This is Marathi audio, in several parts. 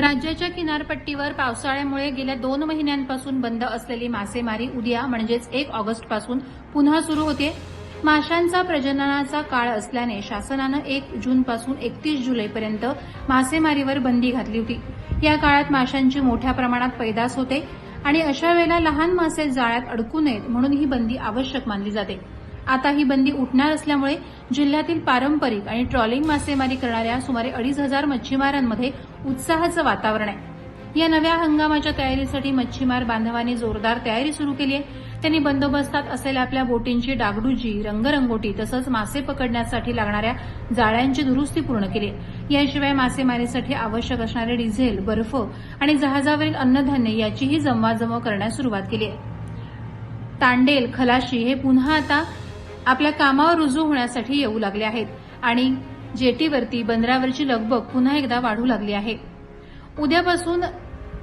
राज्याच्या किनारपट्टीवर पावसाळ्यामुळे गेल्या दोन महिन्यांपासून बंद असलेली मासेमारी उद्या म्हणजेच एक ऑगस्टपासून पुन्हा सुरू होते. माशांचा प्रजननाचा काळ असल्याने शासनानं एक जूनपासून एकतीस जुलैपर्यंत मासेमारीवर बंदी घातली होती. या काळात माशांची मोठ्या प्रमाणात पैदास होते आणि अशा वेळेला लहान मासे जाळ्यात अडकू नयेत म्हणून ही बंदी आवश्यक मानली जाते. आता ही बंदी उठणार असल्यामुळे जिल्ह्यातील पारंपरिक आणि ट्रॉलिंग मासेमारी करणाऱ्या सुमारे अडीच हजार मच्छीमारांमध्ये उत्साहाचं वातावरण आहे. या नव्या हंगामाच्या तयारीसाठी मच्छीमार बांधवांनी जोरदार तयारी सुरू केली आहे. त्यांनी बंदोबस्तात असलेल्या आपल्या बोटींची डागडुजी रंगरंगोटी तसंच मासे पकडण्यासाठी लागणाऱ्या जाळ्यांची दुरुस्ती पूर्ण केली याशिवाय मासेमारीसाठी आवश्यक असणारे डिझेल बर्फ आणि जहाजावरील अन्नधान्य याचीही जमवाजमव करण्यास सुरुवात केली आहे. तांडेल खलाशी हे पुन्हा आता आपल्या कामावर रुजू होण्यासाठी येऊ लागले आहेत आणि जेटीवरती बंदरावरची लगबग पुन्हा एकदा वाढू लागली आहे. उद्यापासून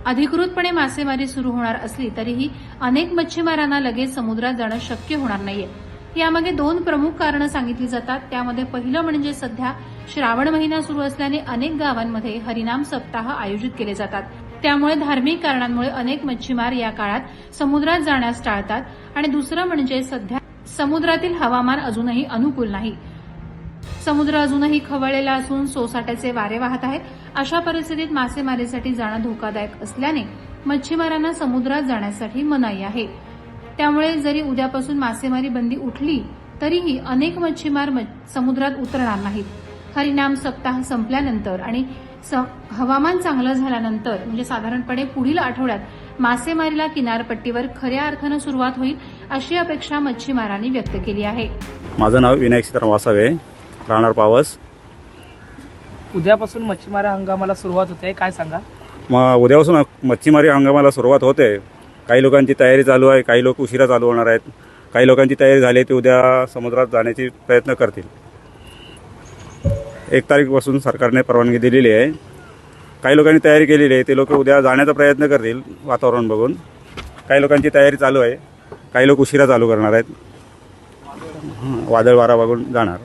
अधिकृतपणे मासेमारी सुरू होणार असली तरीही अनेक मच्छीमारांना लगेच समुद्रात जाणं शक्य होणार नाहीये. यामागे दोन प्रमुख कारणं सांगितली जातात. त्यामध्ये पहिलं म्हणजे सध्या श्रावण महिना सुरू असल्याने अनेक गावांमध्ये हरिनाम सप्ताह आयोजित केले जातात. त्यामुळे धार्मिक कारणांमुळे अनेक मच्छीमार या काळात समुद्रात जाण्यास टाळतात. आणि दुसरं म्हणजे सध्या समुद्रातील हवामान अजूनही अनुकूल नाही. समुद्र अजूनही खवळलेला असून सोसाट्याचे वारे वाहत आहेत. अशा परिस्थितीत मासेमारीसाठी जाणं धोकादायक असल्याने मच्छीमारांना समुद्रात जाण्यासाठी मनाई आहे. त्यामुळे जरी उद्यापासून मासेमारी बंदी उठली तरीही अनेक मच्छीमार म- समुद्रात उतरणार नाहीत. हरिनाम सप्ताह संपल्यानंतर आणि स- हवामान चांगलं झाल्यानंतर म्हणजे साधारणपणे पुढील आठवड्यात मासेमारीला किनारपट्टीवर खऱ्या अर्थानं सुरुवात होईल अशी अपेक्षा मच्छीमारांनी व्यक्त केली आहे. माझं नाव विनायक सीताराम वासावे राहणार पावस. उद्यापासून मच्छीमारा हंगामाला सुरुवात होते काय सांगा? मग उद्यापासून मच्छीमारी हंगामाला सुरुवात होते. काही लोकांची तयारी चालू आहे काही लोक उशिरा चालू होणार आहेत. काही लोकांची तयारी झाली आहे, ते उद्या समुद्रात जाण्याची प्रयत्न करतील. एक तारीखपासून सरकारने परवानगी दिलेली आहे. काही लोकांनी तयारी केलेली आहे ते लोक उद्या जाण्याचा प्रयत्न करतील वातावरण बघून. काही लोकांची तयारी चालू आहे काही लोक उशिरा चालू करणार आहेत. वादळ वारा बघून जाणार.